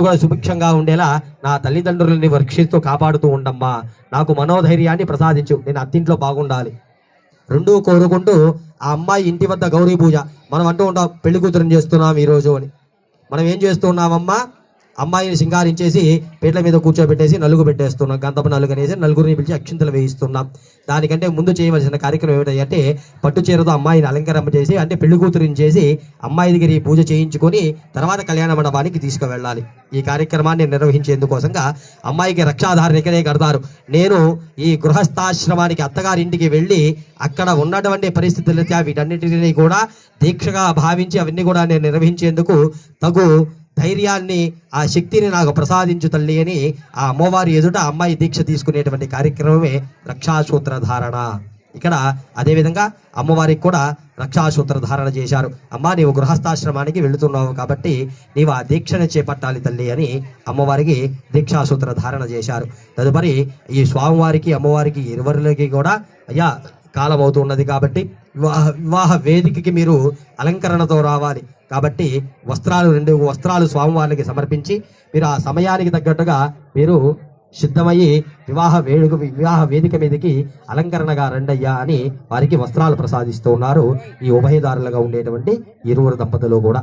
కూడా సుభిక్షంగా ఉండేలా నా తల్లిదండ్రులని రక్షిస్తూ కాపాడుతూ ఉండమ్మా. నాకు మనోధైర్యాన్ని ప్రసాదించు. నేను అత్తింట్లో బాగుండాలి. రెండూ కోరుకుంటూ ఆ అమ్మాయి ఇంటి వద్ద గౌరీ పూజ. మనం అంటూ ఉంటాం పెళ్ళి కూతురుని చేస్తున్నాం ఈ రోజు అని. మనం ఏం చేస్తున్నామమ్మా అమ్మాయిని సింగారించేసి పీటల మీద కూర్చోబెట్టేసి నలుగు పెట్టేస్తున్నాం. గంధపు నలుగు అనేసి నలుగురిని పిలిచి అక్షింతలు వేయిస్తున్నాం. దానికంటే ముందు చేయవలసిన కార్యక్రమం ఏమిటంటే పట్టు చీరతో అమ్మాయిని అలంకరణ చేసి అంటే పెళ్ళి కూతురిని చేసి అమ్మాయి దగ్గర ఈ పూజ చేయించుకొని తర్వాత కళ్యాణ మండపానికి తీసుకువెళ్ళాలి. ఈ కార్యక్రమాన్ని నిర్వహించేందుకోసంగా అమ్మాయికి రక్షాధారణ ఇక్కడే కడతారు. నేను ఈ గృహస్థాశ్రమానికి అత్తగారింటికి వెళ్ళి అక్కడ ఉన్నటువంటి పరిస్థితులతో రీత్యా వీటన్నిటిని కూడా దీక్షగా భావించి అవన్నీ కూడా నేను నిర్వహించేందుకు తగు ధైర్యాన్ని ఆ శక్తిని నాకు ప్రసాదించు తల్లి అని ఆ అమ్మవారి ఎదుట అమ్మాయి దీక్ష తీసుకునేటువంటి కార్యక్రమమే రక్షాసూత్ర ధారణ. ఇక్కడ అదేవిధంగా అమ్మవారికి కూడా రక్షాసూత్ర ధారణ చేశారు. అమ్మ నీవు గృహస్థాశ్రమానికి వెళుతున్నావు కాబట్టి నీవు ఆ దీక్షను చేపట్టాలి తల్లి అని అమ్మవారికి దీక్షాసూత్ర ధారణ చేశారు. తదుపరి ఈ స్వామివారికి అమ్మవారికి ఇరువరులకి కూడా అయ్యా కాలం అవుతున్నది కాబట్టి వివాహ వివాహ వేదికకి మీరు అలంకరణతో రావాలి. కాబట్టి వస్త్రాలు రెండు వస్త్రాలు స్వామివారికి సమర్పించి మీరు ఆ సమయానికి తగ్గట్టుగా మీరు సిద్ధమయ్యి వివాహ వేడుక వివాహ వేదిక మీదకి అలంకరణగా రండయ్యా అని వారికి వస్త్రాలు ప్రసాదిస్తూ ఉన్నారు. ఈ ఉభయదారులుగా ఉండేటువంటి ఇరువురు దంపతులు కూడా.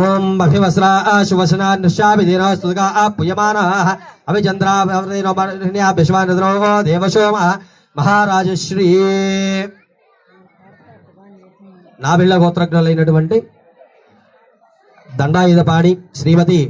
ఓం అభివస్రా శువసనా నృశాభిధీన స్తుగా పుయమాన అభిచంద్రా విశ్వానిద్రో దేవశోమ మహారాజశ్రీ. నాబిళ్ళ గోత్రజ్ఞులైనటువంటి దండాయుధపాణి శ్రీమతి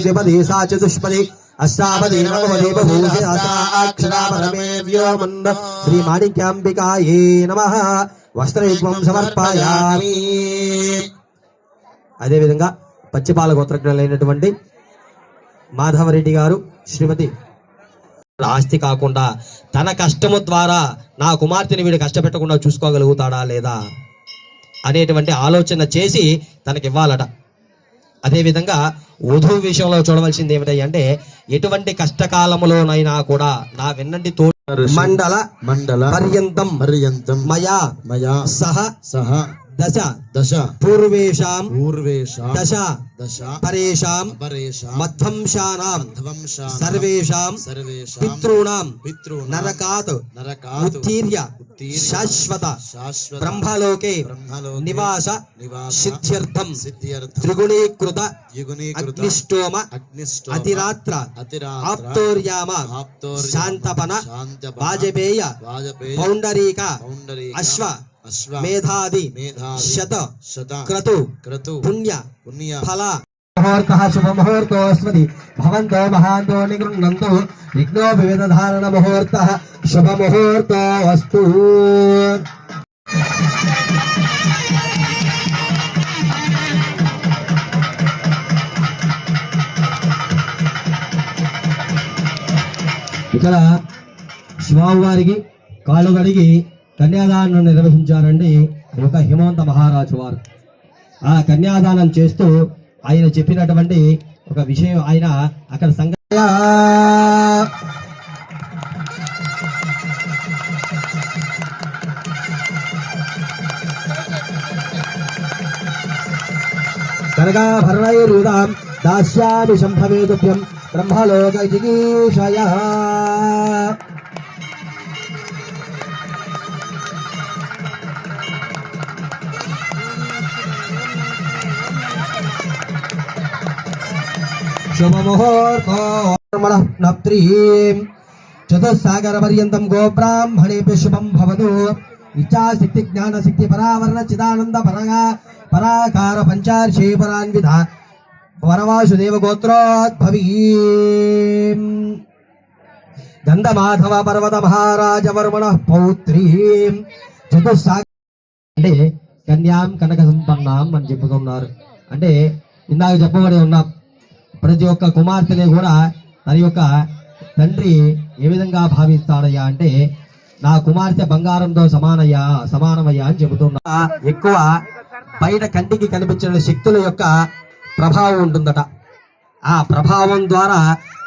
శ్రీమతి సా చతుష్పది అష్టాపది శ్రీ మాణిక్యాంబికాయే నమ వస్త్రయుగ్మం సమర్పయామి అదేవిధంగా పచ్చిపాల గోత్రజ్ఞులైనటువంటి మాధవరెడ్డి గారు శ్రీమతి ఆస్తి కాకుండా తన కష్టము ద్వారా నా కుమార్తెని వీడు కష్టపెట్టకుండా చూసుకోగలుగుతాడా లేదా అనేటువంటి ఆలోచన చేసి తనకి ఇవ్వాలట అదేవిధంగా వధువు విషయంలో చూడవలసింది ఏమిటంటే అంటే ఎటువంటి కష్టకాలములోనైనా కూడా నా వెన్నంటి తో మండల మండల పర్యంతం పర్యంతం మయా మయా సహ సహ దశ. దశ. పూర్వేషాం. పూర్వేష. దశ. దశ. పరేషాం. పరేష మధ్వంశానాం. ధ్వంస సర్వేషాం. సర్వేషాం. పితॄణాం. పితॄణాం. నరకాత్. నరకాత్. ఉత్తీర్య. శాశ్వత. శాశ్వత. బ్రహ్మలోకే. బ్రహ్మలోకే. నివాస. నివాస. సిద్ధ్యర్థం. సిద్ధ్యర్థం. త్రిగుణీకృత. యుగునీకృత అగ్నిష్టోమ. అగ్నిష్టోమ. అతిరాత్ర. అతిరాత్ర. ఆప్తోర్యామ. ఆప్తోర్యామ. శాంతపన. శాంతపన. వాజపేయ. వాజపేయ. పౌండరీక. పౌండరీక. అశ్వ. मेधादि शत शत क्रतु क्रतु पुण्य पुण्य फल मुहूर्तः शुभमुहूर्तोऽस्मति भवन्तो महान्तो निगृह्णन्तु विघ्नो विविधधारणमुहूर्तः शुभमुहूर्तोऽस्तु ఇక్కడ శివావు వారికి కాళ్ళు కడిగి కన్యాదానం నిర్వహించారండి ఒక హిమవంత మహారాజు వారు. ఆ కన్యాదానం చేస్తూ ఆయన చెప్పినటువంటి ఒక విషయం ఆయన అక్కడ సంగ కనకాభరణైరుదాం దాస్యామి సంభవేతుభ్యం బ్రహ్మలోక జిగీషయ పరగా పరాకార పంచార్షే పరాన్విత వరవాసుదేవ గోత్రోద్భవీ గంధమాధవ పర్వత మహారాజ వర్మణ పౌత్రీం చతుస్సాగర అంటే కన్యాం కనక సంపన్నాం అని చెప్పుకున్నారు. అంటే ఇందాక చెప్పబడి ఉన్నాం ప్రతి ఒక్క కుమార్తెని కూడా తన యొక్క తండ్రి ఏ విధంగా భావిస్తాడయ్యా అంటే నా కుమార్తె బంగారంతో సమానయ్యా సమానమయ్యా అని చెబుతున్నా. ఎక్కువ బయట కంటికి కనిపించిన శక్తుల యొక్క ప్రభావం ఉంటుందట. ఆ ప్రభావం ద్వారా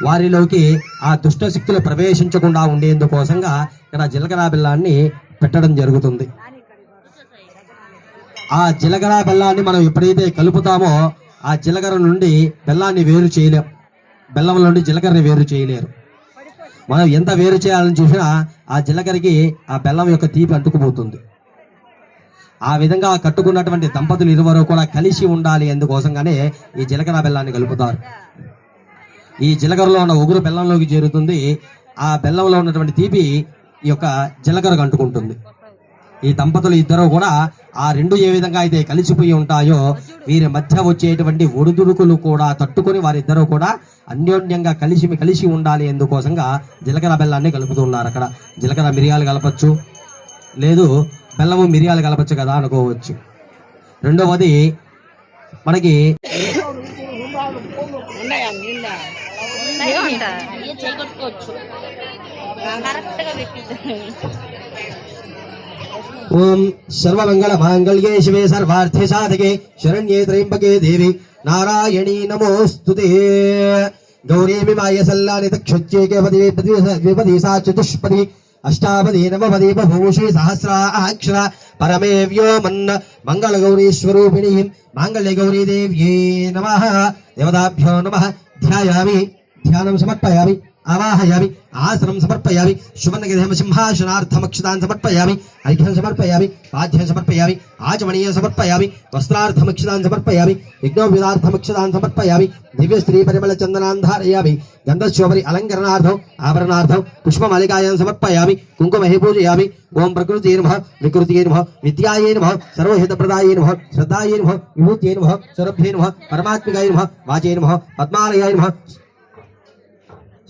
వారిలోకి ఆ దుష్ట శక్తులు ప్రవేశించకుండా ఉండేందుకోసంగా ఇక్కడ జీలకర్ర బెల్లాన్ని పెట్టడం జరుగుతుంది. ఆ జీలకర్ర బెల్లాన్ని మనం ఎప్పుడైతే కలుపుతామో ఆ జీలకర్ర నుండి బెల్లాన్ని వేరు చేయలేం. బెల్లం నుండి జీలకర్రని వేరు చేయలేరు. మనం ఎంత వేరు చేయాలని చూసినా ఆ జీలకర్రకి ఆ బెల్లం యొక్క తీపి అంటుకుపోతుంది. ఆ విధంగా కట్టుకున్నటువంటి దంపతులు ఇరువరు కూడా కలిసి ఉండాలి అందుకోసంగానే ఈ జీలకర్ర బెల్లాన్ని కలుపుతారు. ఈ జీలకర్రలో ఉన్న ఉగురు బెల్లంలోకి చేరుతుంది. ఆ బెల్లంలో ఉన్నటువంటి తీపి ఈ యొక్క జీలకర్రకు అంటుకుంటుంది. ఈ దంపతులు ఇద్దరు కూడా ఆ రెండు ఏ విధంగా అయితే కలిసిపోయి ఉంటాయో వీరి మధ్య వచ్చేటువంటి ఒడిదుడుకులు కూడా తట్టుకొని వారిద్దరూ కూడా అన్యోన్యంగా కలిసి కలిసి ఉండాలి ఎందుకోసంగా జీలకర్ర బెల్లాన్ని కలుపుతున్నారు అక్కడ. జీలకర్ర మిరియాలు కలపచ్చు లేదు బెల్లము మిరియాలు కలపచ్చు కదా అనుకోవచ్చు. రెండవది మనకి ఏ చేయగొట్టుకోవచ్చు కరెక్ట్గా పెట్టింది ఓం సర్వమంగళ మాంగళ్యే శివే సర్వార్థ సాధకే శరణ్యే త్రయంబకే దేవి నారాయణీ నమోస్తుతే గౌరీమి మాయ సల్లాని తక్షుచ్యేకే పది విపది సా చతుష్పది అష్టాపది నవపది బభూషి సహస్రాక్షర పరమే వ్యోమన్న మంగళ గౌరీ స్వరూపిణి మాంగళ్య గౌరీ నమ దేవతాభ్యో నమ ధ్యాయామి ధ్యానం సమర్పయామి ఆవాహయామి ఆసనం సమర్పయామి సువర్ణగధేమ సింహాసనార్థమక్షితాన్ సమర్పయామి అర్ఘ్యం సమర్పయామి పాద్యం సమర్పయామి ఆచమనీయం సమర్పయామి వస్త్రార్థమక్షితాన్ సమర్పయామి యజ్ఞోపేదార్థమక్షతాన్ సమర్పయామి దివ్య స్త్రీ పరిమళ చందనాన్ ధారయామి గంధశోభరి అలంకరణార్థం ఆభరణార్థం పుష్పమాలికాయం సమర్పయామి కుంకుమహి పూజయామి ఓం ప్రకృతి నమ వికృతి నమ విద్యాయే నమ సర్వహితప్రదాయే నమ శ్రద్ధాయే నమ విభూత్యే నమ సౌరభ్యే నమ పరమాత్మికాయ నమ వాచే నమ పద్మాలయాయ నమ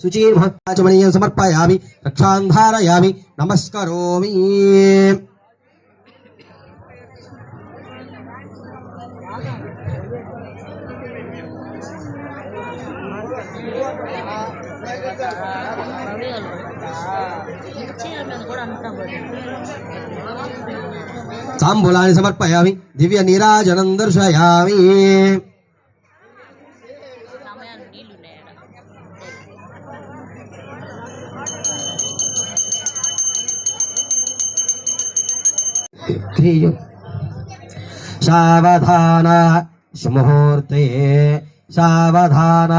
శుచీర్మణీయం సమర్పయామి రక్షాంధారయామి నమస్కరోమి చీర మీద కూడా అంటాం తాంబూలాన్ని ध्रियो सावधान स्मुहूर्ते सावधान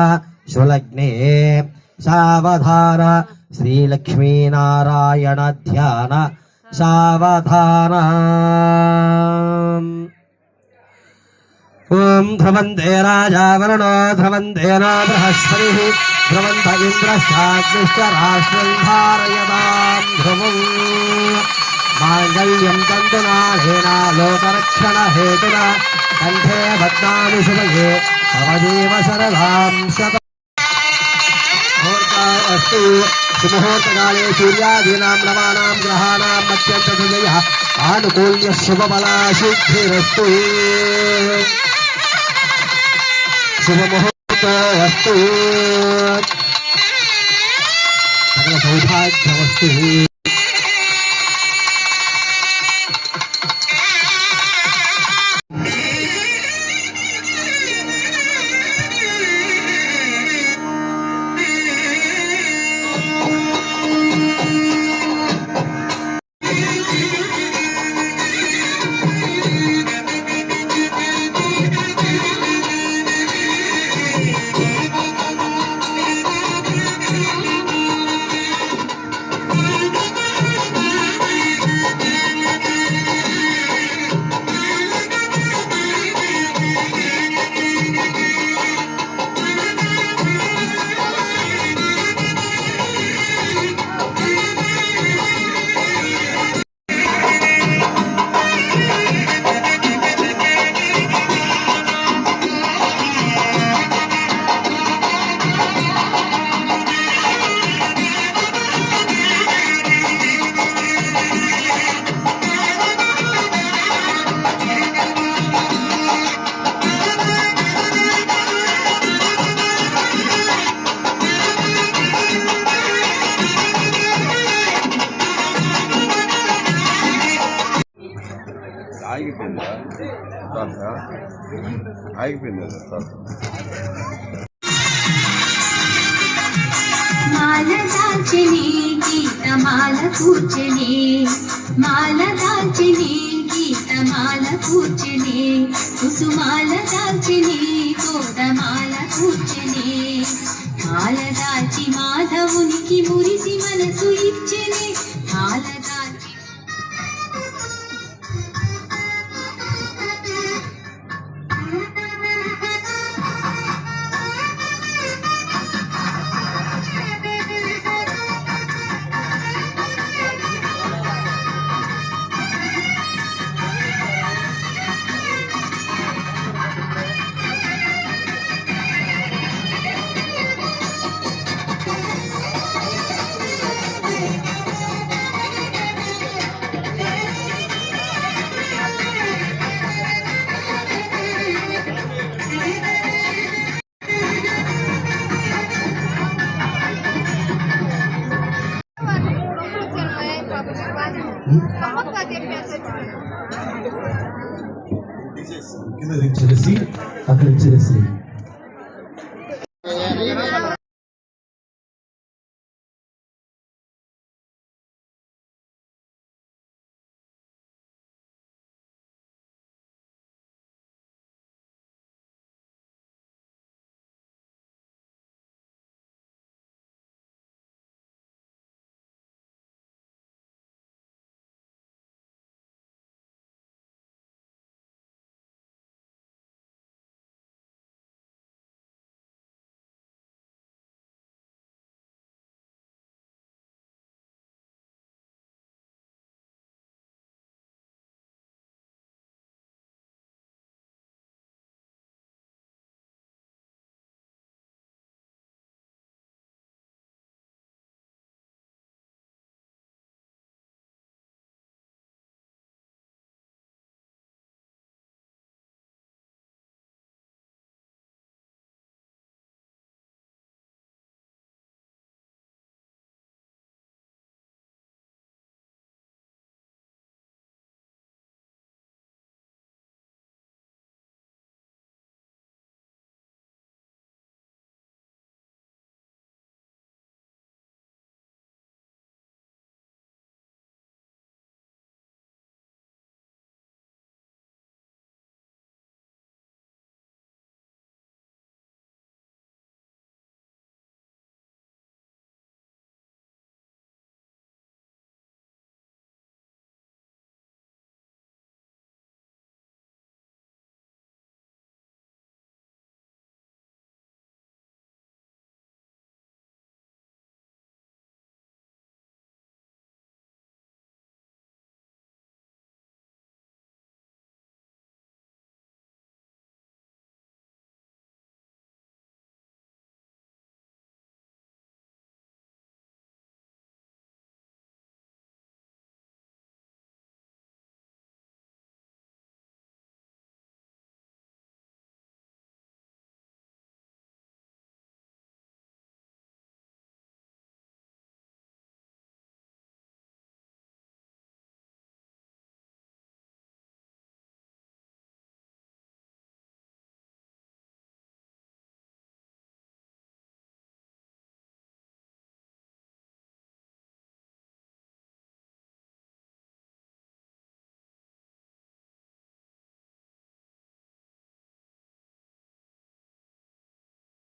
सुलग्ने सावधान श्रीलक्ष्मीनारायण ध्यान सावधान ओं ध्रवन्ते राजा वरुणो ध्रवन्ते न बृहस्पतिः ध्रवन्त इन्द्रश्चाग्निश्च राष्ट्रं धारयतां ध्रुवम् माङ्गल्यं तन्तुनाधेना लोकरक्षणहेतुना कण्ठे भद्राणि शुभये भवदेव सरलां शत अस्तु। सुमुहूर्तकाले सूर्यादीनां रवाणां ग्रहाणां मत्यन्तजयः आनुकूल्य शुभबला सिद्धिरस्तु शुभमुहूर्तो अस्तु। सकलसौभाग्यमस्तु ఆగిపోయింది శ్వాస మాల దాల్చని గీత మాల కూర్చని మాల దాల్చని గీత మాల కూర్చని కుసుమాల దాల్చని కోదమాల కూర్చని మాల దాల్చి మాధవునికి మురిసి మనసు ఇచ్చని మాల